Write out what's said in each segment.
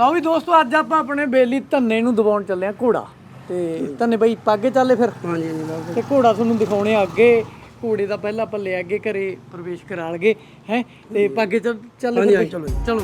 ਲਓ ਵੀ ਦੋਸਤੋ ਅੱਜ ਆਪਾਂ ਆਪਣੇ ਬੇਲੀ ਧੰਨੇ ਨੂੰ ਦਬਾਉਣ ਚੱਲੇ ਆ ਘੋੜਾ। ਤੇ ਧੰਨੇ ਬਾਈ ਪਾਗੇ ਚੱਲੇ ਫਿਰ? ਹਾਂਜੀ ਹਾਂਜੀ ਬਾਬਾ ਤੇ ਘੋੜਾ ਤੁਹਾਨੂੰ ਦਿਖਾਉਣੇ ਆ ਅੱਗੇ। ਘੋੜੇ ਦਾ ਪਹਿਲਾਂ ਆਪਾਂ ਲੈ ਅੱਗੇ ਘਰੇ ਪ੍ਰਵੇਸ਼ ਕਰਾ ਲਗੇ ਹੈ? ਤੇ ਪਾਗੇ ਚੱਲ ਚੱਲ। ਚਲੋ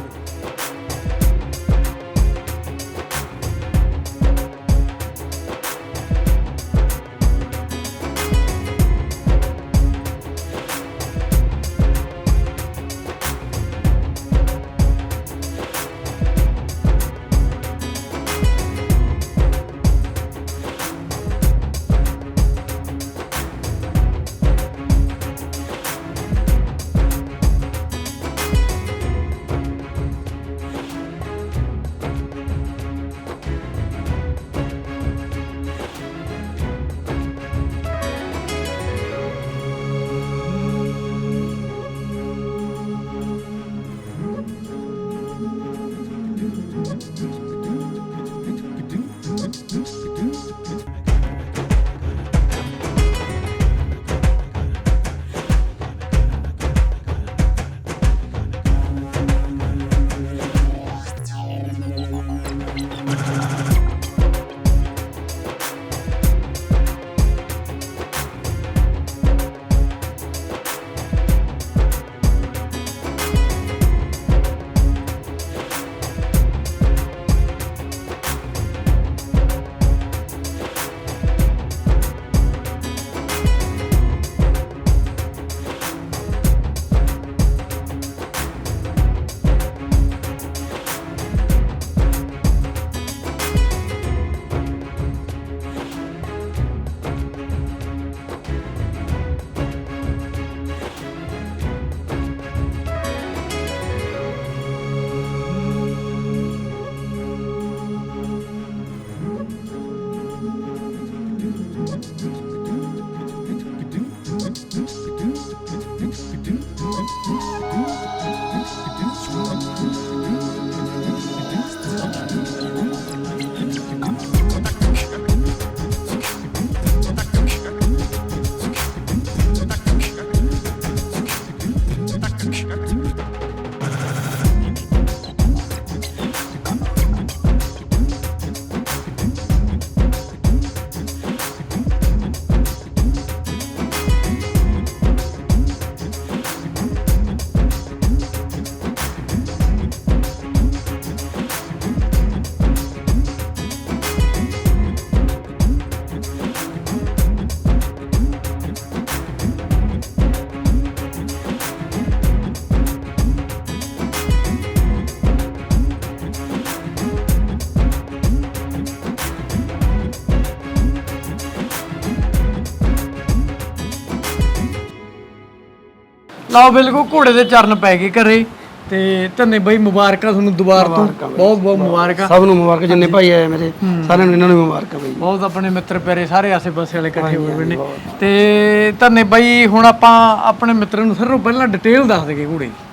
ਲਓ ਬਿਲਕੁਲ ਘੋੜੇ ਦੇ ਚਰਨ ਪੈ ਗਏ ਘਰੇ। ਤੇ ਧੰਨੇ ਬਾਈ ਮੁਬਾਰਕਾਂ ਤੁਹਾਨੂੰ ਦੁਬਾਰ ਤੋਂ। ਬਹੁਤ ਬਹੁਤ ਮੁਬਾਰਕਾਂ। ਸਭ ਨੂੰ ਮੁਬਾਰਕ ਜਿੰਨੇ ਭਾਈ ਆਏ ਮੇਰੇ। ਸਾਰਿਆਂ ਨੂੰ ਇਹਨਾਂ ਨੂੰ ਮੁਬਾਰਕ ਬਈ। ਬਹੁਤ ਆਪਣੇ ਮਿੱਤਰ ਪਿਆਰੇ ਸਾਰੇ ਆਸੇ-ਪਾਸੇ ਵਾਲੇ ਇਕੱਠੇ ਹੋਏ ਹੋਏ ਨੇ। ਤੇ ਧੰਨੇ ਬਾਈ ਹੁਣ ਆਪਾਂ ਆਪਣੇ ਮਿੱਤਰ ਨੂੰ ਸਾਰਿਆਂ ਨੂੰ ਪਹਿਲਾਂ ਡਿਟੇਲ ਦੱਸ ਦਈਏ ਘੋੜੇ ਦੀ।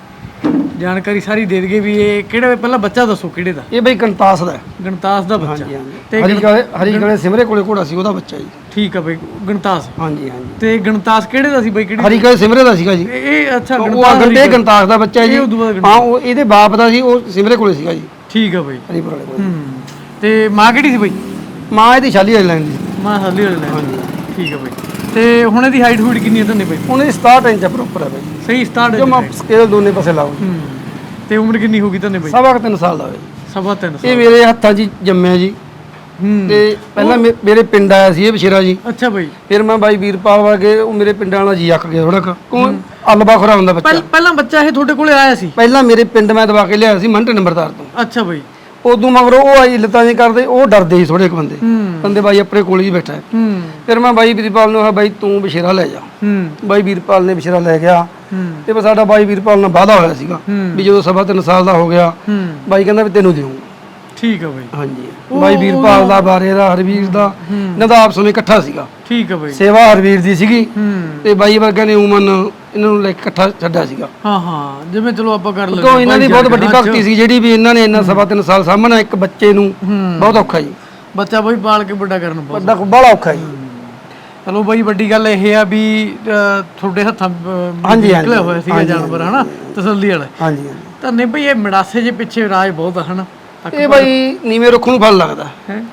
ਜਾਣਕਾਰੀ ਸਾਰੀ ਦੇ ਦਈਏ ਵੀ ਇਹ ਕਿਹੜੇ ਪਹਿਲਾਂ ਬੱਚਾ ਦੱਸੋ ਕਿਹੜੇ ਦਾ? ਇਹ ਬਈ ਕੰਤਾਸ ਦਾ ਹੈ। ਗਣਤਾਸ ਦਾ ਬੱਚਾ। ਹਾਂਜੀ ਹਾਂਜੀ। ਤੇ ਹਰੀ ਗਲੇ ਹਰੀ ਗਲੇ ਸਿਮਰੇ ਕੋਲੇ ਘੋੜਾ ਸੀ ਉਹਦਾ ਬੱਚਾ ਜੀ। ਠੀਕ ਆ ਬਈ ਗਣਤਾਸ। ਹਾਂਜੀ ਹਾਂਜੀ। ਤੇ ਗਣਤਾਸ ਕਿਹੜੇ ਦਾ ਸੀ ਬਈ ਕਿਹੜੀ ਹਰੀ ਗਲੇ ਸਿਮਰੇ ਦਾ ਸੀਗਾ ਜੀ। ਇਹ ਇਹ ਅੱਛਾ ਉਹ ਗਣਤਾਸ ਅਗੰਡੇ ਕੰਤਾਸ ਦਾ ਬੱਚਾ ਹੈ ਜੀ। ਇਹ ਉਦੋਂ ਬਾਅਦ ਹਾਂ ਉਹ ਇਹਦੇ ਬਾਪ ਦਾ ਸੀ ਉਹ ਸਿਮਰੇ ਕੋਲੇ ਸੀਗਾ ਜੀ। ਠੀਕ ਆ ਬਈ। ਹਰੀਪੁਰ ਵਾਲੇ ਕੋਲੇ। ਹੂੰ। ਤੇ ਮਾਂ ਕਿਹੜੀ ਸੀ ਬਈ? ਮਾਂ ਇਹਦੀ ਸ਼ਾਲੀ ਵਾਲੀ ਲੈਂਦੀ ਸੀ। ਮਾਂ ਹੱਲੀ ਵਾਲੇ ਹਾਂਜੀ। ਠੀਕ ਆ ਬਈ। ਤੇ ਹੁਣ ਇਹਦੀ ਹਾਈਟ ਹੂਟ ਕਿੰਨੀ ਹੈ ਧੰਨੇ ਬਈ ਉਹਨੇ 67 ਇੰਚ ਪ੍ਰੋਪਰ ਹੈ ਬਈ। ਸਹੀ ਸਟਾਰਟ ਜੋ ਮੈਂ ਸਕੇਲ ਦੋਨੇ ਪਾਸੇ ਲਾਉਂ ਹੂੰ। ਤੇ ਉਮਰ ਕਿੰਨੀ ਹੋਗੀ ਧੰਨੇ ਬਈ ਸਵਾ ਕੁ ਤਿੰਨ ਸਾਲ ਦਾ ਸਵਾ ਤਿੰਨ ਸਾਲ। ਇਹ ਮੇਰੇ ਹੱਥਾਂ 'ਚ ਜੰਮਿਆ ਜੀ। ਤੇ ਪਹਿਲਾਂ ਮੇਰੇ ਪਿੰਡ ਆਇਆ ਸੀ ਇਹ ਬਸ਼ੇਰਾ ਜੀ। ਅੱਛਾ ਬਈ ਫਿਰ ਮੈਂ ਬਾਈ ਵੀਰਪਾਲ ਵਰਗੇ ਉਹ ਮੇਰੇ ਪਿੰਡਾਂ ਵਾਲਾ ਜੀ ਅੱਕ ਗਿਆ ਥੋੜਾ ਕੋ। ਅਲਬਾ ਖਰਾ ਹੁੰਦਾ ਬੱਚਾ। ਪਹਿਲ- ਪਹਿਲਾਂ ਬੱਚਾ ਇਹ ਤੁਹਾਡੇ ਕੋਲੇ ਆਇਆ ਸੀ? ਪਹਿਲਾਂ ਮੇਰੇ ਪਿੰਡ ਮੈਂ ਦਵਾ ਕੇ ਲਿਆਇਆ ਸੀ ਮੰਟ ਨੰਬਰਦਾਰ ਤੋਂ। ਅੱਛਾ ਬਈ ਉਦੋਂ ਮਗਰੋਂ ਉਹ ਆਈ ਲੱਤਾਂ ਜੇ ਕਰਦੇ ਉਹ ਡਰਦੇ ਸੀ ਥੋੜੇ ਕੁ ਬੰਦੇ। ਬੰਦੇ ਬਾਈ ਆਪਣੇ ਕੋਲ ਹੀ ਬੈਠਾ ਹੈ। ਫਿਰ ਮੈਂ ਬਾਈ ਵੀਰਪਾਲ ਨੂੰ ਕਿਹਾ ਬਾਈ ਤੂੰ ਬਸ਼ੇਰਾ ਲੈ ਜਾ। ਬਾਈ ਵੀਰਪਾਲ ਨੇ ਬਸ਼ੇਰਾ ਲੈ ਗਿਆ। ਤੇ ਸਾਡਾ ਬਾਈ ਵੀਰਪਾਲ ਨਾਲ ਵਾਅਦਾ ਹੋਇਆ ਸੀਗਾ। ਵੀ ਜਦੋਂ ਸਵਾ ਤਿੰਨ ਸਾਲ ਦਾ ਹੋ ਗਿਆ ਬਾਈ ਕਹਿੰਦਾ ਵੀ ਤੈਨੂੰ ਦਿਉਂ ਠੀਕ ਆ ਬਈ। ਹਾਂਜੀ। ਬਾਈ ਵੀਰਪਾਲ ਦਾ ਬਾਰੇ ਦਾ ਹਰਵੀਰ ਦਾ ਇਹਨਾਂ ਦਾ ਆਪਸ ਵਿੱਚ ਇਕੱਠਾ ਸੀਗਾ। ਠੀਕ ਆ ਬਈ। ਸੇਵਾ ਹਰਵੀਰ ਦੀ ਸੀਗੀ। ਤੇ ਬਾਈ ਵਰਗਾ ਨੇ ਉਮਨ ਇਹਨਾਂ ਨੂੰ ਲੈ ਕੇ ਇਕੱਠਾ ਛੱਡਿਆ ਸੀਗਾ। ਹਾਂ ਹਾਂ। ਜਿਵੇਂ ਚਲੋ ਆਪਾਂ ਕਰ ਲੈਂਦੇ ਤੋਂ ਇਹਨਾਂ ਦੀ ਬਹੁਤ ਵੱਡੀ ਭਗਤੀ ਸੀ ਜਿਹੜੀ ਵੀ ਇਹਨਾਂ ਨੇ ਇਹਨਾਂ ਸਵਾ ਤਿੰਨ ਸਾਲ ਸਾਹਮਣਾ ਇੱਕ ਬੱਚੇ ਨੂੰ ਬਹੁਤ ਔਖਾ ਜੀ। ਬੱਚਾ ਬਈ ਪਾਲ ਕੇ ਵੱਡਾ ਕਰਨ ਬਹੁਤ ਵੱਡਾ ਬੜਾ ਔਖਾ ਜੀ। ਚਲੋ ਬਈ ਵੱਡੀ ਗੱਲ ਇਹ ਆ ਵੀ ਤੁਹਾਡੇ ਹੱਥਾਂ ਨਿਕਲਿਆ ਹੋਇਆ ਸੀਗਾ ਜਾਨਵਰ ਹਨਾ? ਤਸੱਲੀ ਵਾਲਾ। ਹਾਂਜੀ ਹਾਂਜੀ। ਤਾਂ ਨਹੀਂ ਬਈ ਇਹ ਮੜਾਸੇ ਜੇ ਪਿੱਛੇ ਰਾਜ ਬਹੁਤ ਹਨਾ? ਇਹ ਬਾਈ ਨੀਵੇਂ ਰੁੱਖ ਨੂੰ ਫਲ ਲੱਗਦਾ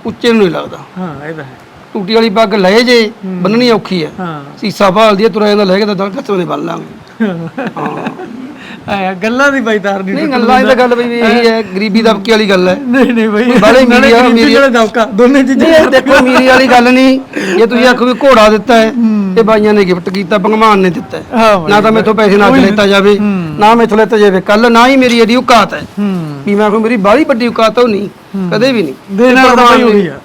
ਉੱਚੇ ਨੂੰ ਨਹੀਂ ਲੱਗਦਾ। ਹਾਂ ਇਹ ਤਾਂ ਹੈ। ਟੂਟੀ ਵਾਲੀ ਪੱਗ ਲਏ ਜੇ ਬੰਨਣੀ ਔਖੀ ਹੈ। ਸੀਸਾ ਭਾਲਦੀ ਹੈ ਤੁਰਿਆ ਜਾਂਦਾ ਲੈ ਕੇ ਤਾਂ ਦਲ ਕੱਚੋਂ ਦੇ ਬੰਨ ਲਾਂਗੇ। ਹਾਂ। ਆਇਆ ਗੱਲਾਂ ਦੀ ਬਾਈ ਤਾਰ ਨਹੀਂ ਨਹੀਂ ਗੱਲਾਂ ਇਹ ਤਾਂ ਗੱਲ ਬਈ ਇਹੀ ਹੈ ਗਰੀਬੀ ਦਬਕੇ ਵਾਲੀ ਗੱਲ ਹੈ। ਨਹੀਂ ਨਹੀਂ ਬਾਈ ਗਰੀਬੀ ਮੀਡੀਆ- ਨਾਲੇ ਦਬਕਾ ਦੋਨੇ ਚੀਜ਼ਾਂ ਦੇਖੋ ਮੀਰੀ ਵਾਲੀ ਗੱਲ ਨਹੀਂ। ਜੇ ਤੁਸੀਂ ਆਖੋ ਵੀ ਘੋੜਾ ਦਿੱਤਾ ਹੈ ਇਹ ਬਾਈਆਂ ਨੇ ਗਿਫਟ ਕੀਤਾ ਭਗਵਾਨ ਨੇ ਦਿੱਤਾ ਨਾ ਤਾਂ ਮੈਥੋਂ ਪੈਸੇ ਨਾਲ ਲੈਤਾ ਜਾਵੇ। ਨਾ ਮੈਥੋਂ ਲੈਤਾ ਜਾਵੇ। ਕੱਲ ਨਾ ਹੀ ਮੇਰੀ ਇਹਦੀ ਔਕਾਤ ਹੈ। ਹੂੰ। ਵੀ ਮੈਂ ਕੋਈ ਮੇਰੀ ਬਾਹਲੀ ਵੱਡੀ ਔਕਾਤ ਹੈ ਉਹ ਨਹੀਂ ਕਦੇ ਵੀ ਨਹੀਂ। ਦੇਣ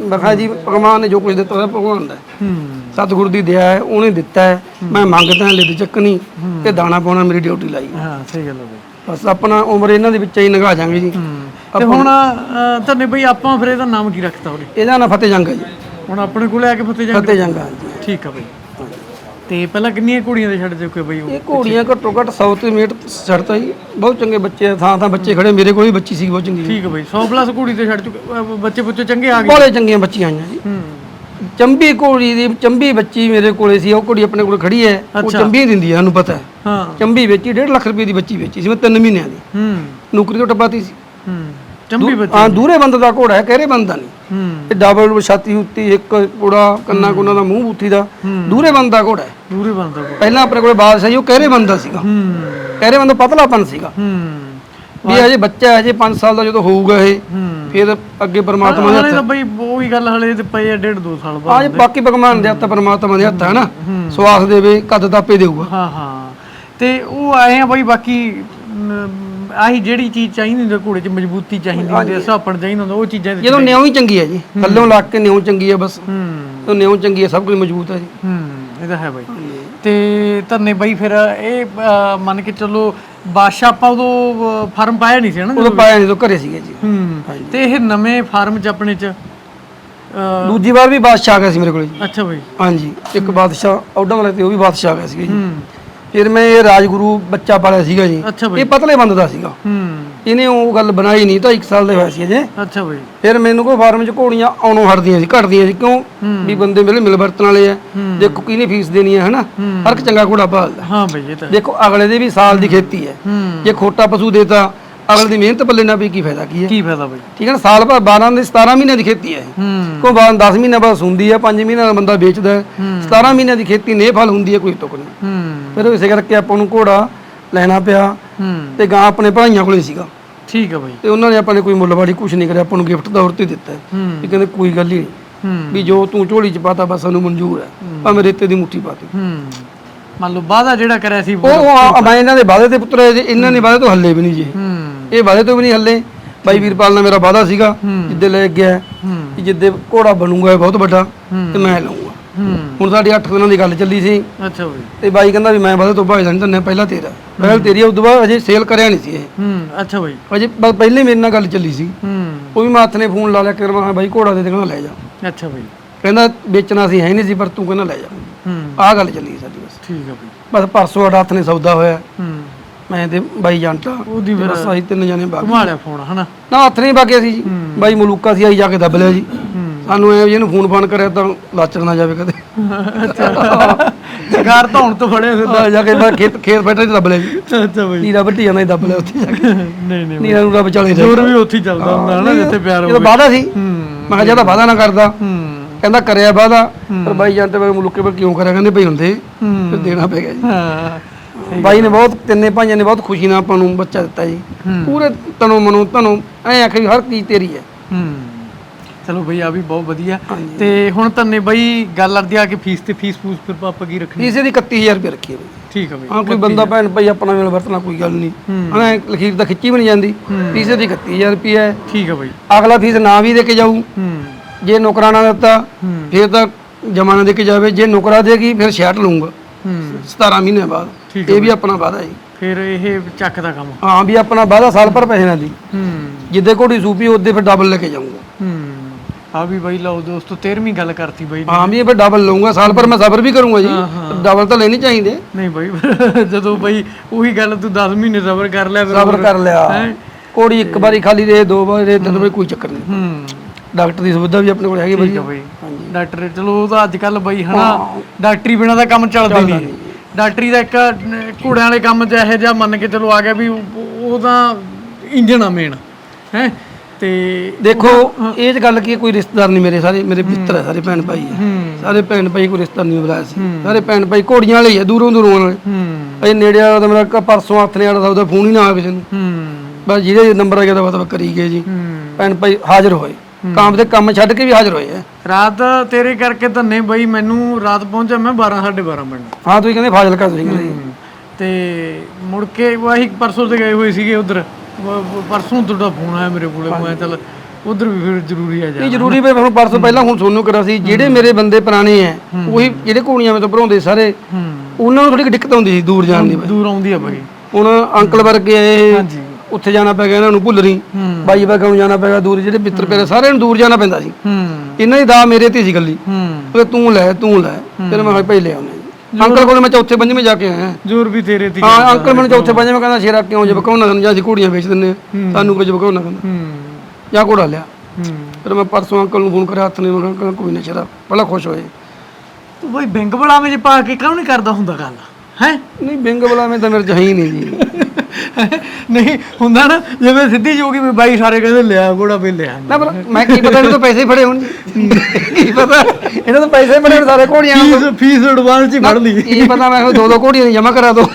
ਬਖਾ ਜੀ ਭਗਵਾਨ ਨੇ ਜੋ ਕੁਝ ਦਿੱਤਾ ਉਹ ਭਗਵਾਨ ਦਾ ਹੈ। ਹੂੰ। ਸਤਿਗੁਰੂ ਦੀ ਦਇਆ ਹੈ ਉਹਨੇ ਦਿੱਤਾ ਹੈ। ਮੈਂ ਮੰਗਦਾ ਲਿੱਦ ਚੱਕਣੀ ਤੇ ਦਾਣਾ ਪਾਉਣਾ ਮੇਰੀ ਡਿਊਟੀ ਲਾਈ ਹੈ। ਹਾਂ ਸਹੀ ਗੱਲ ਹੈ ਬਸ ਆਪਣਾ ਉਮਰ ਇਹਨਾਂ ਦੇ ਵਿੱਚ ਹੀ ਨਿਗਾਹ ਜਾਵਾਂਗੇ ਜੀ। ਤੇ ਹੁਣ ਧੰਨੇ ਬਈ ਆਪਾਂ ਫਿਰ ਇਹਦਾ ਨਾਮ ਕੀ ਰੱਖਤਾ ਉਹਨੇ? ਇਹਦਾ ਨਾਂ ਫਤਿਹ ਜੰਗ ਹੈ ਜੀ। ਹੁਣ ਆਪਣੇ ਕੋਲੇ ਆ ਕੇ ਫਤਿਹ ਜੰਗ ਫਤਿਹ ਜੰਗ ਹੈ ਜੀ। ਠੀਕ ਆ ਬਈ। ਤੇ ਪਹਿਲਾਂ ਕਿੰਨੀਆਂ ਕੁੜੀਆਂ ਦੇ ਛੱਡ ਚੁੱਕੇ ਬਈ ਉਹ? ਇਹ ਘੋੜੀਆਂ ਘੱਟੋ ਘੱਟ 100 ਤੇ ਮੀਟ ਛੱਡਤਾ ਜੀ। ਬਹੁਤ ਚੰਗੇ ਬੱਚੇ ਆ, ਥਾਂ ਥਾਂ ਬੱਚੇ ਖੜੇ ਮੇਰੇ ਕੋਲ ਵੀ ਬੱਚੀ ਸੀ ਬਹੁਤ ਚੰਗੀ ਠੀਕ ਆ ਬਈ 100 ਪਲੱਸ ਕੁੜੀ ਤੇ ਛੱਡ ਚੁੱਕੇ ਅਹ, ਬੱਚੇ ਬੁੱਚੇ ਚੰਗੇ ਆ ਗਏ? ਬੜੇ ਚੰਗੀਆਂ ਬੱਚੀਆਂ ਆਈਆਂ ਜੀ। ਹੂੰ। ਚੰਬੀ ਘੋੜੀ ਦੀ ਚੰਬੀ ਬੱਚੀ ਮੇਰੇ ਕੋਲੇ ਸੀ ਉਹ ਘੋੜੀ ਆਪਣੇ ਕੋਲ ਖੜੀ ਹੈ ਉਹ ਅੱਛਾ। ਚੰਬੀ ਦਿੰਦੀ ਹੈ ਸਾਨੂੰ ਪਤਾ ਹੈ। ਹਾਂ। ਚੰਬੀ ਵੇਚੀ 1.5 ਲੱਖ ਰੁਪਏ ਦੀ ਬੱਚੀ ਵੇਚੀ ਸੀ ਮੈਂ 3 ਮਹੀਨਿਆਂ ਦੀ। ਹੂੰ। ਨੌਕਰੀ ਤੋਂ ਟੱਪਾਤੀ ਸੀ। ਹੂੰ। ਚੰਬੀ ਬੱਚੇ ਹਾਂ ਦੂਰੇ ਬੰਦ ਦਾ ਘੋੜਾ ਹੈ ਕਹਿਰੇ ਬੰਦਾ ਨਹੀਂ। ਹੂੰ। ਇਹ ਡਬਲ ਛਾਤੀ ਉੱਤੀ ਇੱਕ ਘੋੜਾ ਕੰਨਾ ਕੋਨਾ ਦਾ ਮੂੰਹ ਬੂਥੀ ਦਾ। ਦੂਰੇ ਬੰਦ ਦਾ ਘੋੜਾ ਹੈ। ਦੂਰੇ ਬੰਦਾ ਪਹਿਲਾਂ ਆਪਣੇ ਕੋਲੇ ਬਾਦਸ਼ਾਹ ਜੀ ਉਹ ਕਹਿਰੇ ਬੰਦਾ ਸੀਗਾ? ਹੂੰ। ਕਹਿਰੇ ਬੰਦਾ ਪਤਲਾਪਨ ਸੀਗਾ। ਹੂੰ। ਵੀ ਅਜੇ ਬੱਚਾ ਹੈ, ਅਜੇ 5 ਸਾਲ ਦਾ ਜਦੋਂ ਹੋਊਗਾ ਇਹ ਹੂੰ। ਫਿਰ ਅੱਗੇ ਪਰਮਾਤਮਾ ਦੇ ਹਲੇ ਤਾਂ ਬਈ ਉਹੀ ਗੱਲ ਹਲੇ ਤੇ ਪਏ ਆ ਡੇਢ ਦੋ ਸਾਲ ਬਾਅਦ ਆਜ ਬਾਕੀ ਭਗਵਾਨ ਦੇ ਹੱਥ ਆ, ਪਰਮਾਤਮਾ ਦੇ ਹੱਥ ਹੈ ਨਾ? ਸਵਾਸ ਦੇਵੇ ਕੱਦ ਤਾਪੇ ਦੇਊਗਾ। ਹਾਂ ਹਾਂ। ਤੇ ਉਹ ਆਏ ਆ ਬਈ ਬਾਕੀ ਅਮ, ਆਹੀ ਜਿਹੜੀ ਚੀਜ਼ ਚਾਹੀਦੀ ਹੁੰਦੀ ਆ ਘੋੜੇ 'ਚ ਮਜ਼ਬੂਤੀ ਚਾਹੀਦੀ ਹੁੰਦੀ ਹੈ ਸਾਪਣ ਚਾਹੀਦਾ ਹੁੰਦਾ ਉਹ ਚੀਜ਼ਾਂ ਜਦੋਂ ਨਿਉ ਹੀ ਚੰਗੀ ਹੈ ਜੀ ਥੱਲੋਂ ਲੱਗ ਕੇ ਨਿਉ ਚੰਗੀ ਹੈ ਬਸ। ਹੂੰ। ਉਹ ਨਿਉ ਚੰਗੀ ਹੈ ਸਭ ਕੁਝ ਮਜ਼ਬੂਤ ਹੈ ਜੀ। ਹੂੰ। ਇਹ ਤਾਂ ਹੈ ਬਾਈ। ਤੇ ਧਰਨੇ ਬਾਈ ਫਿਰ ਇਹ ਅਹ, ਮੰਨ ਕੇ ਚੱਲੋ ਬਾਦਸ਼ਾਹ ਆਪਾਂ ਉਦੋਂ ਫਾਰਮ ਪਾਇਆ ਨਹੀਂ ਸੀ ਹਨਾ ਉਦੋਂ ਪਾਇਆ ਨਹੀਂ ਤੋਂ ਘਰੇ ਸੀਗੇ ਜੀ। ਹੂੰ ਤੇ ਇਹ ਨਵੇਂ ਫਾਰਮ 'ਚ ਆਪਣੇ 'ਚ ਅਹ, ਦੂਜੀ ਵਾਰ ਵੀ ਬਾਦਸ਼ਾਹ ਆ ਗਿਆ ਸੀ ਮੇਰੇ ਕੋਲ ਜੀ। ਅੱਛਾ ਬਾਈ। ਹਾਂਜੀ ਇੱਕ ਬਾਦਸ਼ਾਹ ਔਡਾ ਵਾਲੇ ਤੇ ਉਹ ਵੀ ਬਾਦਸ਼ਾਹ ਆ ਗਿਆ ਸੀਗਾ ਜੀ। ਹੂੰ। ਫਿਰ ਮੈਂ ਇਹ ਰਾਜਗੁਰੂ ਬੱਚਾ ਪਾਲਿਆ ਸੀਗਾ ਜੀ। ਅੱਛਾ ਬਾਈ। ਇਹ ਪਤਲੇ ਬੰਦ ਦਾ ਸੀਗਾ। ਹੂੰ। ਇਹਨੇ ਉਹ ਗੱਲ ਬਣਾਈ ਨਹੀਂ ਤਾਂ 1 ਸਾਲ ਦੇ ਹੋਇਆ ਸੀ ਅਜੇ। ਅੱਛਾ ਬਾਈ। ਫਿਰ ਮੈਨੂੰ ਕੋ ਫਾਰਮ 'ਚ ਘੋੜੀਆਂ ਆਉਣੋਂ ਹਟਦੀਆਂ ਸੀ ਘਟਦੀਆਂ ਸੀ। ਕਿਉਂ? ਵੀ ਬੰਦੇ ਮੇਰੇ ਮਿਲ ਵਰਤਣ ਵਾਲੇ ਆ। ਦੇਖੋ ਕਿਹਨੇ ਫੀਸ ਦੇਣੀ ਹੈ ਹਨਾ? ਹਰ ਇੱਕ ਚੰਗਾ ਘੋੜਾ ਭਾਲਦਾ ਹਾਂ ਬਾਈ ਇਹ ਤਾਂ। ਦੇਖੋ ਅਗਲੇ ਦੇ ਵੀ ਸਾਲ ਦੀ ਖੇਤੀ ਹੂੰ। ਜੇ ਖੋਟਾ ਪਸ਼ੂ ਦੇਤਾ ਅਗਲੇ ਦੀ ਮਿਹਨਤ ਪੱਲੇ ਨਾ ਵੀ ਕੀ ਫਾਇਦਾ ਕੀ ਹੈ? ਕੀ ਫਾਇਦਾ ਬਾਈ? ਠੀਕ ਹੈ ਨਾ ਸਾਲ ਬਾਅਦ 12 ਦੇ 17 ਮਹੀਨਿਆਂ ਦੀ ਖੇਤੀ ਹੈ। ਹੂੰ। ਕੋਈ 12 10 ਮਹੀਨੇ ਬਾਅਦ ਸੁੰਦੀ ਹੈ 5 ਮਹੀਨਿਆਂ ਦਾ ਬੰਦਾ ਵੇਚਦਾ ਹੈ। 17 ਮਹੀਨਿਆਂ ਦੀ ਖੇਤੀ ਨੇ ਫਲ ਹੁੰਦੀ ਹੈ ਕੋਈ ਤੁਕ ਨਹੀਂ। ਹੂੰ। ਫਿਰ ਇਸੇ ਕਰਕੇ ਆਪਾਂ ਨੂੰ ਘੋੜਾ ਲੈਣਾ ਪਿਆ ਹੂੰ। ਤੇ ਗਾਂ ਆਪਣੇ ਭਾਈਆਂ ਕੋਲੇ ਸੀਗਾ। ਠੀਕ ਆ ਬਾਈ। ਤੇ ਉਹਨਾਂ ਨੇ ਆਪਾਂ ਨੇ ਕੋਈ ਮੁੱਲਵਾੜੀ ਕੁਝ ਨਹੀਂ ਕਰਿਆ ਆਪਾਂ ਨੂੰ ਗਿਫਟ ਤੌਰ ਤੇ ਦਿੱਤਾ ਹੈ। ਹੂੰ। ਵੀ ਕਹਿੰਦੇ ਕੋਈ ਗੱਲ ਹੀ ਨਹੀਂ। ਹੂੰ। ਵੀ ਜੋ ਤੂੰ ਝੋਲੀ ਚ ਪਾਤਾ ਬਸ ਸਾਨੂੰ ਮਨਜ਼ੂਰ ਹੈ। ਭਾਵੇਂ ਰੇਤੇ ਦੀ ਮੁੱਠੀ ਪਾਤੀ ਹੂੰ। ਮੰਨ ਲਓ ਵਾਅਦਾ ਜਿਹੜਾ ਕਰਿਆ ਸੀ ਉਹ ਉਹ ਮੈਂ ਇਹਨਾਂ ਦੇ ਵਾਅਦੇ ਤੇ ਪੁੱਤਰ ਜੇ ਇਹਨਾਂ ਨੇ ਵਾਅਦੇ ਤੋਂ ਹੱਲੇ ਵੀ ਨਹੀਂ ਜੀ। ਹੂੰ। ਇਹ ਵਾਅਦੇ ਤੋਂ ਵੀ ਨਹੀਂ ਹੱਲੇ। ਬਾਈ ਵੀਰਪਾਲ ਨਾਲ ਮੇਰਾ ਵਾਅਦਾ ਸੀਗਾ ਜਿੱਦੇ ਲੈ ਗਿਆ ਕਿ ਜਿੱਦੇ ਘੋੜਾ ਬਣੂਗਾ ਇਹ ਬਹੁਤ ਵੱਡਾ ਤੇ ਮੈਂ ਲਊਂਗਾ। ਹੁਣ ਸਾਡੀ 8 ਦਿਨਾਂ ਦੀ ਗੱਲ ਚੱਲੀ ਸੀ। ਅੱਛਾ ਬਾਈ। ਤੇ ਬਾਈ ਕਹਿੰਦਾ ਵੀ ਮੈਂ ਵਾਅਦੇ ਤੋਂ ਭਾਜਦਾ ਨਹੀਂ ਤਾਂ ਪਹਿਲਾਂ ਤੇਰਾ। ਪਹਿਲ ਤੇਰੀ ਉਦੋਂ ਬਾਅਦ ਅਜੇ ਸੇਲ ਕਰਿਆ ਨਹੀਂ ਸੀ ਇਹ। ਹੂੰ ਅੱਛਾ ਬਾਈ। ਅਜੇ ਪਹਿਲੇ ਮੇਰੇ ਨਾਲ ਗੱਲ ਚੱਲੀ ਸੀ। ਹੂੰ। ਉਹ ਵੀ ਮੈਂ ਹੱਥ ਨੇ ਫੋਨ ਲਾ ਲਿਆ ਕਿ ਮੈਂ ਬਾਈ ਘੋੜਾ ਦੇ ਦੇ ਕਹਿੰਦਾ ਲੈ ਜਾ। ਅੱਛਾ ਬਾਈ। ਕਹਿੰਦਾ ਵੇਚਣਾ ਸੀ ਹੈ ਨਹੀਂ ਸੀ ਪਰ ਤੂੰ ਕਹਿੰਦਾ ਲੈ ਜਾ। ਹੂੰ। ਆਹ ਗੱਲ ਚੱਲੀ ਸਾਡੀ ਬਸ। ਠੀਕ ਆ ਬਾਈ। ਬਸ ਪਰਸੋਂ ਸਾਡਾ ਹੱਥ ਨੇ ਸੌਦਾ ਹੋਇਆ। ਹੂੰ। ਮੈਂ ਤੇ ਬਾਈ ਜਾਂਟਾ ਉਹਦੀ ਫਿਰ ਅਸੀਂ ਤਿੰਨ ਜਣੇ ਬਾਗ ਘੁਮਾਲਿਆ ਫੋਨ ਹਨਾ? ਨਾ ਹੱਥ ਨਹੀਂ ਸੀ ਜੀ। ਬਾਈ ਮਲੂਕਾ ਸੀ ਆਈ ਜਾ ਕੇ ਦੱਬ ਲਿਆ ਜੀ। ਸਾਨੂੰ ਐ ਵੀ ਇਹਨੂੰ ਫੋਨ ਫਾਨ ਕਰਿਆ ਤਾਂ ਲਾਚੜ ਨਾ ਜਾਵੇ ਕਦੇ। ਸਰਕਾਰ ਤਾਂ ਹੁਣ ਤੋਂ ਫੜਿਆ ਸਿੱਧਾ ਜਾ ਕੇ ਮੈਂ ਖੇਤ ਖੇਤ ਬੈਠੇ ਦੱਬ ਲਿਆ ਜੀ। ਅੱਛਾ ਬਾਈ। ਨੀਰਾ ਵੱਢੀ ਜਾਂਦਾ ਦੱਬ ਲਿਆ ਉੱਥੇ ਜਾ ਕੇ। ਨਹੀਂ ਨਹੀਂ ਨੀਰਾ ਨੂਰਾ ਵਿਚਾਲੇ ਜਾ ਜ਼ੋਰ ਵੀ ਉੱਥੇ ਚੱਲਦਾ ਹੁੰਦਾ ਹਨਾ ਜਿੱਥੇ ਪਿਆਰ ਹੋਵੇ। ਵਾਦਾ ਸੀ ਮੈਂ ਕਿਹਾ ਜ਼ਿਆਦਾ ਵਾਦਾ ਨਾ ਕਰਦਾ। ਕਹਿੰਦਾ ਕਰਿਆ ਵਾਦਾ ਪਰ ਬਾਈ ਜਾਂਟੇ ਬਾਈ ਮਲੂਕੇ ਪਰ ਕਿਉਂ ਕਰਿਆ? ਕਹਿੰਦੇ ਭਈ ਹੁੰਦੇ। ਫਿਰ ਦੇਣਾ ਪੈ ਗਿਆ ਜੀ। ਹਾਂ। ਬਾਈ ਨੇ ਬਹੁਤ ਤਿੰਨੇ ਭਾਈਆਂ ਨੇ ਬਹੁਤ ਖੁਸ਼ੀ ਨਾਲ ਆਪਾਂ ਨੂੰ ਬੱਚਾ ਦਿੱਤਾ ਜੀ। ਹੂੰ। ਪੂਰੇ ਤਨੋਂ ਮਨੋਂ ਤਨੋਂ ਐ ਆਖੇ ਹਰ ਚੀਜ਼ ਤੇਰੀ ਹੈ। ਹੂੰ। ਚਲੋ ਬਈ ਆ ਵੀ ਬਹੁਤ ਵਧੀਆ। ਤੇ ਹੁਣ ਤੰਨੇ ਬਈ ਗੱਲ ਅਰਦੀ ਆ ਕਿ ਫੀਸ ਤੇ ਫੀਸ ਫੂਸ ਫਿਰ ਪਾਪਾ ਕੀ ਰੱਖਣੀ? ਫੀਸ ਦੀ 31000 ਰੁਪਏ ਰੱਖੀ ਹੈ ਬਾਈ। ਠੀਕ ਆ ਬਈ ਹਾਂ ਕੋਈ ਬੰਦਾ ਭੈਣ ਭਾਈ ਆਪਣਾ ਵੇਲ ਵਰਤਣਾ ਕੋਈ ਗੱਲ ਨਹੀਂ। ਹਣਾ ਲਖੀਰ ਤਾਂ ਖਿੱਚੀ ਵੀ ਨਹੀਂ ਜਾਂਦੀ। ਫੀਸ ਦੀ 31000 ਰੁਪਏ ਹੈ। ਠੀਕ ਆ ਬਈ। ਅਗਲਾ ਫੀਸ ਨਾ ਵੀ ਦੇ ਕੇ ਜਾਊ। ਹੂੰ। ਜੇ ਨੌਕਰਾਨਾ ਦਿੱਤਾ ਫਿਰ ਤਾਂ ਜਮਾਨਾ ਦੇ ਕੇ ਜਾਵੇ। ਜੇ ਨੌਕਰਾ ਦੇਗੀ ਫਿਰ 66 ਲਊਂਗਾ। ਹੂੰ 17 ਮਹੀਨੇ ਬਾਅਦ। ਇਹ ਵੀ ਆਪਣਾ ਵਾਦਾ ਜੀ। ਫਿਰ ਇਹ ਚੱਕ ਦਾ ਕੰਮ। ਹਾਂ ਵੀ ਆਪਣਾ ਵਾਦਾ ਸਾਲ ਭਰ ਪੈਸੇ ਨਾਲ ਦੀ ਹੂੰ। ਜਿੱਦੇ ਘੋੜੀ ਸੂਪੀ ਉਹਦੇ ਫਿਰ ਡਬਲ ਲੈ ਕੇ ਜਾਊਂਗਾ। ਹੂੰ। ਆ ਵੀ ਬਈ ਲਓ ਦੋਸਤੋ 13ਵੀਂ ਗੱਲ ਕਰਤੀ ਬਈ। ਹਾਂ ਵੀ ਇਹ ਫਿਰ ਡਬਲ ਲਊਂਗਾ। ਸਾਲ ਭਰ ਮੈਂ ਸਬਰ ਵੀ ਕਰੂੰਗਾ ਜੀ। ਡਬਲ ਤਾਂ ਲੈਣੀ ਚਾਹੀਦੇ। ਨਹੀਂ ਬਈ ਜਦੋਂ ਬਈ ਉਹੀ ਗੱਲ ਤੂੰ 10 ਮਹੀਨੇ ਸਬਰ ਕਰ ਲਿਆ ਸਬਰ ਕਰ ਲਿਆ। ਹੈਂ? ਘੋੜੀ ਇੱਕ ਵਾਰੀ ਖਾਲੀ ਦੇ ਦੋ ਵਾਰੀ ਦੇ ਤਿੰਨ ਵਾਰੀ ਕੋਈ ਚੱਕਰ ਨਹੀਂ। ਹੂੰ। ਡਾਕਟਰ ਦੀ ਸੁਵਿਧਾ ਵੀ ਆਪਣੇ ਕੋਲ ਹੈਗੀ ਠੀਕ ਬਈ। ਡਾਕਟਰ ਚਲੋ ਉਹਦਾ ਅੱਜ ਕੱਲ ਬਈ ਹਨਾ ਡਾਕਟਰੀ ਬਿਨਾ ਦਾ ਕੰਮ ਚੱਲਦਾ ਨਹੀਂ। ਡਾਕਟਰੀ ਦਾ ਇੱਕ ਘੋੜਿਆਂ ਵਾਲੇ ਕੰਮ ਚ ਇਹੋ ਜਿਹਾ ਮੰਨ ਕੇ ਚਲੋ ਆ ਗਿਆ ਵੀ ਉਹ- ਉਹਦਾ ਇੰਜਣ ਆ ਮੇਨ ਹੈ। ਤੇ ਦੇਖੋ ਇਹ ਚ ਗੱਲ ਕੀ ਹੈ, ਕੋਈ ਰਿਸ਼ਤੇਦਾਰ ਨਹੀਂ ਮੇਰੇ ਸਾਰੇ ਮੇਰੇ ਮਿੱਤਰ ਹੈ ਸਾਰੇ ਭੈਣ ਭਾਈ ਹੈ। ਸਾਰੇ ਭੈਣ ਭਾਈ ਕੋਈ ਰਿਸ਼ਤਾ ਨਹੀਂ ਬੁਲਾਇਆ ਸੀ। ਸਾਰੇ ਭੈਣ ਭਾਈ ਘੋੜੀਆਂ ਵਾਲੇ ਹੀ ਹੈ ਦੂਰੋਂ ਦੂਰੋਂ ਵਾਲੇ। ਹੂੰ। ਇਹ ਨੇੜੇ ਵਾਲਾ ਤਾਂ ਮੇਰਾ ਕ- ਪਰਸੋਂ ਹੱਥ ਨੇ ਵਾਲਾ ਦਾ ਉਹਦਾ ਫੋਨ ਹੀ ਨਾ ਆ ਕਿਸੇ ਨੂੰ। ਬਸ ਜਿਹਦੇ ਨੰਬਰ ਆ ਗਿਆ ਤਾਂ ਬਸ ਕਰੀ ਗਏ ਜੀ। ਭੈਣ ਭਾਈ ਹਾਜ਼ਰ ਹੋਏ। ਕੰਮ ਦੇ ਕੰਮ ਛੱਡ ਕੇ ਵੀ ਹਾਜ਼ਰ ਹੋਏ ਹੈ ਰਾਤ ਤੇਰੇ ਕਰਕੇ ਧੰਨੇ ਬਈ ਮੈਨੂੰ ਰਾਤ ਪਹੁੰਚਿਆ ਮੈਂ 12 12:30 ਮਿੰਟ। ਹਾਂ ਤੁਸੀਂ ਕਹਿੰਦੇ ਫਾਜ਼ਿਲਕਾ ਤੁਸੀਂ ਕਹਿੰਦੇ। ਤੇ ਮੁੜ ਕੇ ਵਾਹੀ ਪਰਸੋਂ ਤੇ ਗਏ ਹੋਏ ਸੀਗੇ ਉਧਰ। ਪਰਸੋਂ ਤੁਹਾਡਾ ਫੋਨ ਆਇਆ ਮੇਰੇ ਕੋਲੇ ਮੈਂ ਚੱਲ ਉਧਰ ਵੀ ਫਿਰ ਜ਼ਰੂਰੀ ਆ ਜਾ। ਨਹੀਂ ਜ਼ਰੂਰੀ ਵੀ ਹੁਣ ਪਰਸੋਂ ਪਹਿਲਾਂ ਹੁਣ ਤੁਹਾਨੂੰ ਕਰਾ ਸੀ ਜਿਹੜੇ ਮੇਰੇ ਬੰਦੇ ਪੁਰਾਣੇ ਐ ਉਹੀ ਜਿਹੜੇ ਮੇ ਤੋਂ ਭਰਾਉਂਦੇ ਸਾਰੇ ਹੂੰ। ਉਹਨਾਂ ਨੂੰ ਥੋੜੀ ਦਿੱਕਤ ਆਉਂਦੀ ਸੀ ਦੂਰ ਜਾਣ ਦੀ। ਦੂਰ ਆਉਂਦੀ ਆ ਬਈ। ਹੁਣ ਅੰਕਲ ਵਰਗੇ ਆਏ ਹਾਂਜੀ। ਉੱਥੇ ਜਾਣਾ ਪੈ ਗਿਆ ਇਹਨਾਂ ਨੂੰ ਭੁੱਲਰੀ ਬਾਈ ਵਰਗਾ ਨੂੰ ਜਾਣਾ ਪੈਗਾ ਦੂਰ ਜਿਹੜੇ ਮਿੱਤਰ ਪਿਆਰੇ ਸਾਰਿਆਂ ਨੂੰ ਦੂਰ ਜਾਣਾ ਪੈਂਦਾ ਸੀ। ਇਹਨਾਂ ਦੀ ਦਾ ਮੇਰੇ ਤੇ ਸੀ ਗੱਲੀ ਉਹ ਤੂੰ ਲੈ ਤੂੰ ਲੈ। ਫਿਰ ਮੈਂ ਭਾਈ ਲੈ ਆਉਣੇ ਅੰਕਲ ਕੋਲ ਮੈਂ ਚੌਥੇ ਪੰਜਵੇਂ ਜਾ ਕੇ ਆਇਆ। ਜ਼ੋਰ ਵੀ ਤੇਰੇ ਤੇ ਹੀ ਅੰਕਲ ਮੈਨੂੰ ਚੌਥੇ ਪੰਜਵੇਂ ਕਹਿੰਦਾ ਸ਼ੇਰਾ ਕਿਉਂ ਜੇ ਬਕਾਉਣਾ ਜਾਂ ਅਸੀਂ ਘੋੜੀਆਂ ਵੇਚ ਦਿੰਨੇ ਸਾਨੂੰ ਕੁਝ ਬਕਾਉਣਾ ਕਹਿੰਦਾ ਜਾਂ ਘੋੜਾ ਲਿਆ। ਫਿਰ ਮੈਂ ਪਰਸੋਂ ਅੰਕਲ ਨੂੰ ਫੋਨ ਕਰਿਆ ਹੱਥ ਨੇ ਮੈਂ ਕਿਹਾ ਅੰਕਲ ਕੋਈ ਨਾ ਸ਼ੇਰਾ ਬੜਾ ਖੁਸ਼ ਹੋਏ। ਤੂੰ ਬਈ ਬਿੰਗ ਬਲਾਵੇਂ ਚ ਪਾ ਕੇ ਕਿਉਂ ਨਹੀਂ ਕਰਦਾ ਹੁੰਦਾ ਗੱਲ? ਹੈ? ਨਹੀਂ ਬਿੰਗ ਬਲਾ ਮੈਂ ਤਾਂ ਮੇਰੇ ਚ ਹੈ ਹੀ ਨਹੀਂ ਜੀ। ਨਹੀਂ ਹੁੰਦਾ ਨਾ ਜਿਵੇਂ ਸਿੱਧੀ ਜੋਗੀ ਵੀ ਬਾਈ ਸਾਰੇ ਕਹਿੰਦੇ ਲਿਆ ਘੋੜਾ ਵੀ ਲਿਆ। ਨਾ ਪਰ ਮੈਂ ਕੀ ਪਤਾ ਇਹਨਾਂ ਤੋਂ ਪੈਸੇ ਫੜੇ ਹੋਣ। ਕੀ ਪਤਾ ਇਹਨਾਂ ਤੋਂ ਪੈਸੇ ਫੜੇ ਹੋਣ ਸਾਰੇ ਘੋੜੀਆਂ। ਫੀਸ ਫੀਸ ਐਡਵਾਂਸ ਹੀ ਫੜ ਲਈ। ਕੀ ਪਤਾ ਮੈਂ ਦੋ ਦੋ ਘੋੜੀਆਂ ਜਮਾ ਕਰਾ ਦੋ।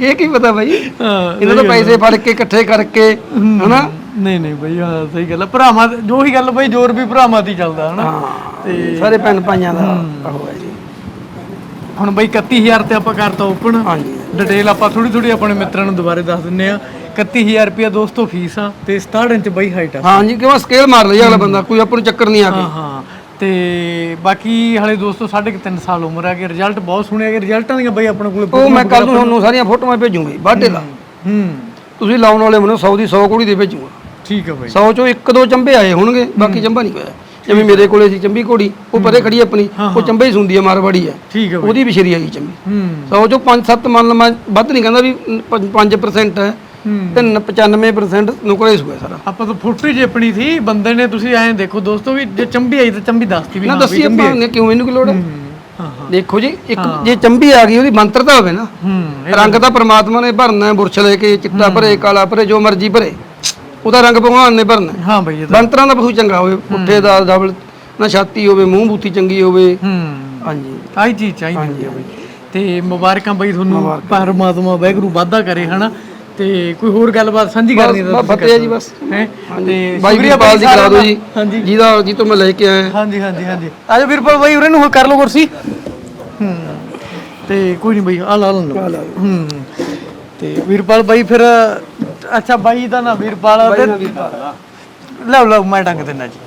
ਇਹ ਕੀ ਪਤਾ ਬਾਈ? ਹਾਂ ਇਹਨਾਂ ਤੋਂ ਪੈਸੇ ਫੜ ਕੇ ਇਕੱਠੇ ਕਰਕੇ ਹਨਾ? ਨਹੀਂ ਨਹੀਂ ਬਈ ਹਾਂ ਸਹੀ ਗੱਲ ਆ। ਭਰਾਵਾਂ ਜੋ ਹੀ ਗੱਲ ਬਈ ਜ਼ੋਰ ਵੀ ਭਰਾਵਾਂ ਦੀ ਚੱਲਦਾ ਹਨਾ? ਤੇ ਸਾਰੇ ਭੈਣ ਭਾਈਆਂ ਦਾ ਹੈ। ਜੀ। ਹੁਣ ਬਈ 31000 ਤੇ ਆਪਾਂ ਕਰਤਾ ਓਪਨ। ਹਾਂਜੀ। ਡਿਟੇਲ ਆਪਾਂ ਥੋੜੀ ਥੋੜੀ ਆਪਣੇ ਮਿੱਤਰਾਂ ਨੂੰ ਦੁਬਾਰੇ ਦੱਸ ਦਿੰਨੇ ਆ 31000 ਰੁਪਿਆ ਦੋਸਤੋ ਫੀਸ ਆ ਤੇ 67 ਇੰਚ ਬਈ ਹਾਈਟ ਆ। ਹਾਂਜੀ ਕਿਉਂ ਸਕੇਲ ਮਾਰ ਲਈ ਅਗਲਾ ਬੰਦਾ ਕੋਈ ਆਪਾਂ ਨੂੰ ਚੱਕਰ ਨਹੀਂ ਆ ਹਾਂ ਕੇ। ਹਾਂ ਤੇ ਬਾਕੀ ਹਲੇ ਦੋਸਤੋ ਸਾਢੇ ਕੁ ਤਿੰਨ ਸਾਲ ਉਮਰ ਆ ਕਿ ਰਿਜ਼ਲਟ ਬਹੁਤ ਸੋਹਣੇ ਆ ਕਿ ਰਿਜ਼ਲਟਾਂ ਦੀਆਂ ਬਈ ਆਪਣੇ ਕੋਲੇ ਉਹ ਮੈਂ ਕੱਲ ਨੂੰ ਤੁਹਾਨੂੰ ਸਾਰੀਆਂ ਫੋਟੋਆਂ ਭੇਜੂਗੀ ਬਾਡੇ ਦਾ। ਹੂੰ ਤੁਸੀਂ ਲਾਉਣ ਵਾਲੇ ਮੈਨੂੰ 100 ਦੀ 100 ਕੁੜੀ ਦੇ ਭੇਜੂਗਾ। ਠੀਕ ਆ ਬਈ। 100 ਚੋਂ ਇੱਕ ਦੋ ਚੰਬੇ ਆਏ ਹੋਣਗੇ ਬਾਕੀ ਚੰਬਾ ਨਹੀਂ ਹੋਇਆ। ਜਿਵੇਂ ਮੇਰੇ ਕੋਲੇ ਸੀ ਚੰਬੀ ਘੋੜੀ ਉਹ ਪਰੇ ਖੜੀ ਆਪਣੀ ਉਹ ਚੰਬੇ ਹੀ ਸੁੰਦੀ ਹੈ ਮਾਰਵਾੜੀ ਹੈ। ਠੀਕ ਆ ਬਈ। ਉਹਦੀ ਵਿਸ਼ਰੀ ਆਈ ਚੰਬੀ। ਹੂੰ। 100 ਚੋਂ 5-7 ਮੰਨ ਲਵਾਂ ਵੱਧ ਨਹੀਂ ਕਹਿੰਦਾ ਵੀ 5% ਹੈ ਹੂੰ। ਤੇ 95% ਨੁਕਰੇ ਸੁਆ ਸਾਰਾ। ਆਪਾਂ ਤਾਂ ਫੋਟੋ ਹੀ ਆਪਣੀ ਸੀ ਬੰਦੇ ਨੇ ਤੁਸੀਂ ਐਂ ਦੇਖੋ ਦੋਸਤੋ ਵੀ ਜੇ ਚੰਬੀ ਆਈ ਤਾਂ ਚੰਬੀ ਦੱਸਤੀ ਵੀ ਨਾ ਹਾਂ ਦੱਸੀ ਆਪਾਂ ਨੇ ਕਿਉਂ ਇਹਨੂੰ ਕੀ ਲੋੜ ਹੈ? ਹਾਂ ਹਾਂ ਦੇਖੋ ਜੀ ਇੱਕ ਜੇ ਚੰਬੀ ਆ ਗਈ ਉਹਦੀ ਮੰਤਰਤਾ ਹੋਵੇ ਨਾ। ਹੂੰ ਰੰਗ ਤਾਂ ਪ੍ਰਮਾਤਮਾ ਨੇ ਭਰਨਾ ਹੈ ਬੁਰਸ਼ ਲੈ ਕੇ ਚਿੱਟਾ ਭਰੇ ਕਾਲਾ ਭਰੇ ਜੋ ਮਰਜ਼ੀ ਭਰੇ। ਉਹਦਾ ਰੰਗ ਭਗਵਾਨ ਨੇ ਭਰਨਾ ਹੈ। ਹਾਂ ਬਈ ਇਹ ਤਾਂ ਬੰਤਰਾਂ ਦਾ ਪਸ਼ੂ ਚੰਗਾ ਹੋਵੇ ਪੁੱਠੇ ਦਾ ਡਬਲ ਨਾ ਛਾਤੀ ਹੋਵੇ ਮੂੰਹ ਬੂਥੀ ਚੰਗੀ ਹੋਵੇ। ਹੂੰ। ਹਾਂਜੀ। ਆਹੀ ਚੀਜ਼ ਚਾਹੀਦੀ ਹੈ ਬਈ। ਤੇ ਮੁਬਾਰਕਾਂ ਬਈ ਤੁਹਾਨੂੰ ਪਰਮਾਤਮਾ ਵਾਹਿਗੁਰੂ ਵਾਧਾ ਕਰੇ ਹਨਾ? ਤੇ ਕੋਈ ਹੋਰ ਗੱਲਬਾਤ ਸਾਂਝੀ ਕਰਨੀ ਬਸ ਫਤਿਹ ਹੈ ਜੀ ਬਸ। ਹੈ? ਤੇ ਬਾਈ ਸ਼ੁਕਰੀਆ ਵੀਰਪਾਲ ਜੀ ਸਾਰਿਆਂ ਕਰਾ ਦਿਓ ਦਾ। ਜੀ। ਹਾਂਜੀ। ਜਿਹਦਾ ਜੀ ਤੋਂ ਮੈਂ ਲੈ ਕੇ ਆਇਆ। ਹਾਂਜੀ ਹਾਂਜੀ ਹਾਂਜੀ। ਆਜੋ ਵੀਰਪਾਲ ਬਾਈ ਉਰੇ ਨੂੰ ਕਰ ਲਓ ਕੁਰਸੀ। ਹੂੰ। ਤੇ ਕੋਈ ਨਹੀਂ ਬਈ ਆ ਲਾ ਲਓ। ਹੂੰ। ਤੇ ਵੀਰਪਾਲ ਬਾਈ ਫਿਰ ਅੱਛਾ ਬਾਈ ਦਾ ਨਾ ਵੀਰਪਾਲ ਤੇ ਲਓ ਲਓ ਮੈਂ ਡੰਗ ਦਿੰਦਾ ਜੀ।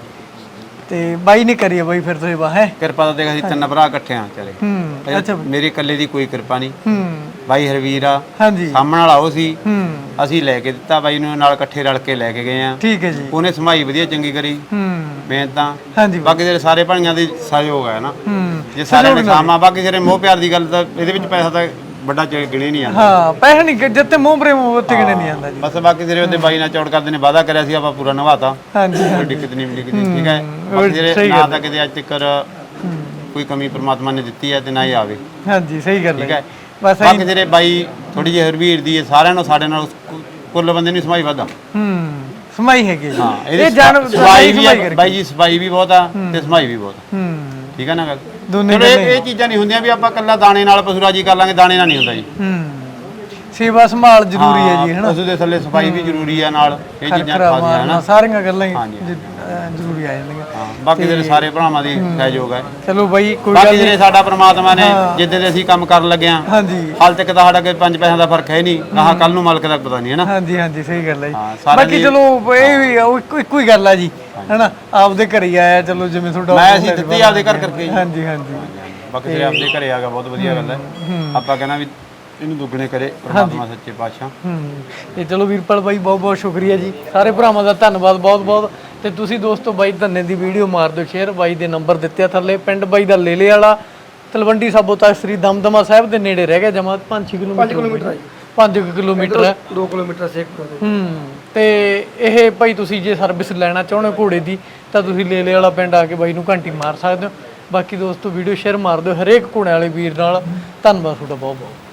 ਤੇ ਬਾਈ ਨੇ ਕਰੀ ਆ ਬਾਈ ਫਿਰ ਤੁਸੀਂ ਬਾ ਹੈ? ਕਿਰਪਾ ਤਾਂ ਦੇਖ ਅਸੀਂ ਤਿੰਨ ਭਰਾ ਇਕੱਠੇ ਆ ਚਲੇ। ਹੂੰ ਅੱਛਾ। ਮੇਰੇ ਇਕੱਲੇ ਦੀ ਕੋਈ ਕਿਰਪਾ ਨਹੀਂ। ਹੂੰ। ਬਾਈ ਹਰਵੀਰ ਆ। ਹਾਂਜੀ। ਸਾਹਮਣ ਵਾਲਾ ਉਹ ਸੀ। ਹੂੰ। ਅਸੀਂ ਲੈ ਕੇ ਦਿੱਤਾ ਬਾਈ ਨੂੰ ਨਾਲ ਇਕੱਠੇ ਰਲ ਕੇ ਲੈ ਕੇ ਗਏ ਆ। ਠੀਕ ਹੈ ਜੀ। ਉਹਨੇ ਸਮਾਈ ਵਧੀਆ ਚੰਗੀ ਕਰੀ। ਹੂੰ। ਮਿਹਨਤ। ਤਾਂ ਹਾਂਜੀ। ਬਾਕੀ ਜਿਹੜੇ ਸਾਰੇ ਭਾਈਆਂ ਦੀ ਸਹਿਯੋਗ ਹੈ ਨਾ। ਹੂੰ। ਜੇ ਸਾਰਿਆਂ ਨੇ ਸਾਮਾ ਬਾਕੀ ਜਿਹੜੇ ਮੋਹ ਪਿਆਰ ਦੀ ਗੱਲ ਤਾਂ ਇਹਦੇ ਵਿੱਚ ਪੈਸਾ ਤਾਂ ਵੱਡਾ ਚ ਗਿਣੇ ਨਹੀਂ ਆਉਂਦਾ ਹਾਂ ਪੈਸੇ ਨਹੀਂ ਜਿੱਤੇ ਮੂੰਹ ਪ੍ਰੇਮ ਉੱਤੇ ਕਿਨੇ ਨਹੀਂ ਆਉਂਦਾ ਜੀ। ਬਸ ਬਾਕੀ ਜਿਹੜੇ ਉਹਦੇ ਬਾਈ ਨਾਲ ਚੌੜ ਕਰਦੇ ਨੇ ਵਾਅਦਾ ਕਰਿਆ ਸੀ ਆਪਾਂ ਪੂਰਾ ਨਿਭਾਤਾ। ਹਾਂਜੀ। ਕੋਈ ਦਿੱਕਤ ਨਹੀਂ ਦਿੱਕਤ ਠੀਕ ਹੈ। ਬਾਕੀ ਜਿਹੜੇ ਨਾ ਤਾਂ ਕਿਤੇ ਅੱਜ ਤੱਕ ਕੋਈ ਕਮੀ ਪ੍ਰਮਾਤਮਾ ਨੇ ਦਿੱਤੀ ਹੈ ਤੇ ਨਾ ਹੀ ਆਵੇ। ਹਾਂਜੀ ਸਹੀ ਗੱਲ ਠੀਕ ਹੈ ਹੈ। ਬਸ ਬਾਕੀ ਜਿਹੜੇ ਬਾਈ ਥੋੜੀ ਜਿਹੀ ਹਰਵੀਰ ਦੀ ਹੈ ਸਾਰਿਆਂ ਨੂੰ ਸਾਡੇ ਨਾਲ ਕੁੱਲ ਬੰਦੇ ਨੂੰ ਸਮਾਈ ਵਾਦਾ ਹੂੰ ਸਮਾਈ ਹੈਗੀ ਹਾਂ ਇਹ ਜਾਨ ਵੀ ਸਮਾਈ ਹੈ ਕਰਕੇ। ਬਾਈ ਜੀ ਸਫ਼ਾਈ ਵੀ ਬਹੁਤ ਆ ਤੇ ਸਮਾਈ ਵੀ ਬਹੁਤ। ਹੂੰ। ਠੀਕ ਹੈ ਨਾ ਗੱਲ? ਦੋਨੇ ਚਲੋ ਇਹ ਇਹ ਚੀਜ਼ਾਂ ਨਹੀਂ ਹੁੰਦੀਆਂ ਵੀ ਆਪਾਂ ਕੱਲਾ ਦਾਣੇ ਨਾਲ ਪਸ਼ੂ ਰਾਜੀ ਕਰ ਲਾਂਗੇ ਦਾਣੇ ਨਾਲ ਨਹੀਂ ਹੁੰਦਾ ਜੀ। ਹੂੰ। ਸੇਵਾ ਸੰਭਾਲ ਜ਼ਰੂਰੀ ਹੈ ਜੀ ਹਨਾ? ਪਸ਼ੂ ਦੇ ਥੱਲੇ ਸਫ਼ਾਈ ਵੀ ਜ਼ਰੂਰੀ ਆ ਨਾਲ ਇਹ ਚੀਜ਼ਾਂ ਖਰਖਰਾ ਖਾਸੀਆਂ ਮਾਰਨਾ ਹਨਾ ਸਾਰੀਆਂ ਗੱਲਾਂ ਹੀ ਹਾਂਜੀ। ਜ਼ਰੂਰੀ ਆ ਹਾਂ ਬਾਕੀ ਜਿਹੜੇ ਸਾਰੇ ਭਰਾਵਾਂ ਦੀ ਸਹਿਯੋਗ ਹੈ। ਚਲੋ ਬਾਈ ਕੋਈ ਬਾਕੀ ਜਿਹੜੇ ਸਾਡਾ ਪ੍ਰਮਾਤਮਾ ਨੇ ਜਿੱਦੇ ਦੇ ਅਸੀਂ ਕੰਮ ਕਰਨ ਲੱਗੇ ਆ ਹਾਂਜੀ। ਹਾਲ ਤੱਕ ਤਾਂ ਸਾਡਾ ਕੋਈ ਪੰਜ ਪੈਸਿਆਂ ਦਾ ਫ਼ਰਕ ਹੈ ਨਹੀਂ। ਕਹਾ ਕੱਲ ਨੂੰ ਮਾਲਕ ਦਾ ਪਤਾ ਨਹੀਂ ਹੈ ਨਾ? ਹਾਂਜੀ ਹਾਂਜੀ ਸਹੀ ਗੱਲ ਹੈ ਜੀ। ਬਾਕੀ ਦੀ- ਚਲੋ ਇਹ ਵੀ ਇੱਕੋ ਹੀ ਗੱਲ ਆ ਜੀ ਹਨਾ ਆਪਦੇ ਘਰ ਹੀ ਆਇਆ ਚਲੋ ਜਿਵੇਂ ਤੁਹਾਡਾ ਮੈਂ ਅਸੀਂ ਦਿੱਤੀ ਆਪਦੇ ਘਰ ਕਰਕੇ ਜੀ। ਹਾਂਜੀ ਹਾਂਜੀ। ਬਾਕੀ ਜਿਹੜੇ ਆਪਦੇ ਘਰੇ ਆ ਗਿਆ ਬਹੁਤ ਵਧੀਆ ਗੱਲ ਹੈ। ਆਪਾਂ ਕਹਿੰਦਾ ਵੀ ਇਹਨੂੰ ਦੁੱਗਣੇ ਕਰੇ ਪ੍ਰਮਾਤਮਾ ਸੱਚੇ ਪਾਤਸ਼ਾਹ। ਹੂੰ। ਤੇ ਚਲੋ ਵੀਰਪਾਲ ਬਾਈ ਬਹੁਤ ਬਹੁਤ ਸ਼ੁਕਰੀਆ ਜੀ। ਸਾਰੇ ਭਰਾਵਾਂ ਦਾ ਧੰਨਵਾਦ ਬਹੁਤ ਬਹੁਤ ਤੇ ਤੁਸੀਂ ਦੋਸਤੋ ਬਾਈ ਧੰਨੇ ਦੀ ਵੀਡੀਓ ਮਾਰ ਦਿਓ ਸ਼ੇਅਰ ਬਾਈ ਦੇ ਨੰਬਰ ਦਿੱਤੇ ਆ ਥੱਲੇ ਪਿੰਡ ਬਾਈ ਦਾ ਲੇਲੇ ਵਾਲਾ ਤਲਵੰਡੀ ਸਾਬੋ ਤੱਕ ਸ੍ਰੀ ਦਮਦਮਾ ਸਾਹਿਬ ਦੇ ਨੇੜੇ ਰਹਿ ਗਿਆ ਜਮਾ 5 ਕਿਲੋਮੀਟਰ 5 ਕਿਲੋਮੀਟਰ 5 ਕਿਲੋਮੀਟਰ। ਹੈ 2 ਕਿਲੋਮੀਟਰ ਸੇਕ ਹੂੰ ਤੇ ਇਹ ਭਾਈ ਤੁਸੀਂ ਜੇ ਸਰਵਿਸ ਲੈਣਾ ਚਾਹੁੰਦੇ ਹੋ ਘੋੜੇ ਦੀ ਤਾਂ ਤੁਸੀਂ ਲੇਲੇ ਵਾਲਾ ਪਿੰਡ ਆ ਕੇ ਬਾਈ ਨੂੰ ਘੰਟੀ ਮਾਰ ਸਕਦੇ ਹੋ। ਬਾਕੀ ਦੋਸਤੋ ਵੀਡੀਓ ਸ਼ੇਅਰ ਮਾਰ ਦਿਓ ਹਰੇਕ ਘੋੜੇ ਵਾਲੇ ਵੀਰ ਨਾਲ। ਧੰਨਵਾਦ ਤੁਹਾਡਾ ਬਹੁਤ ਬਹੁਤ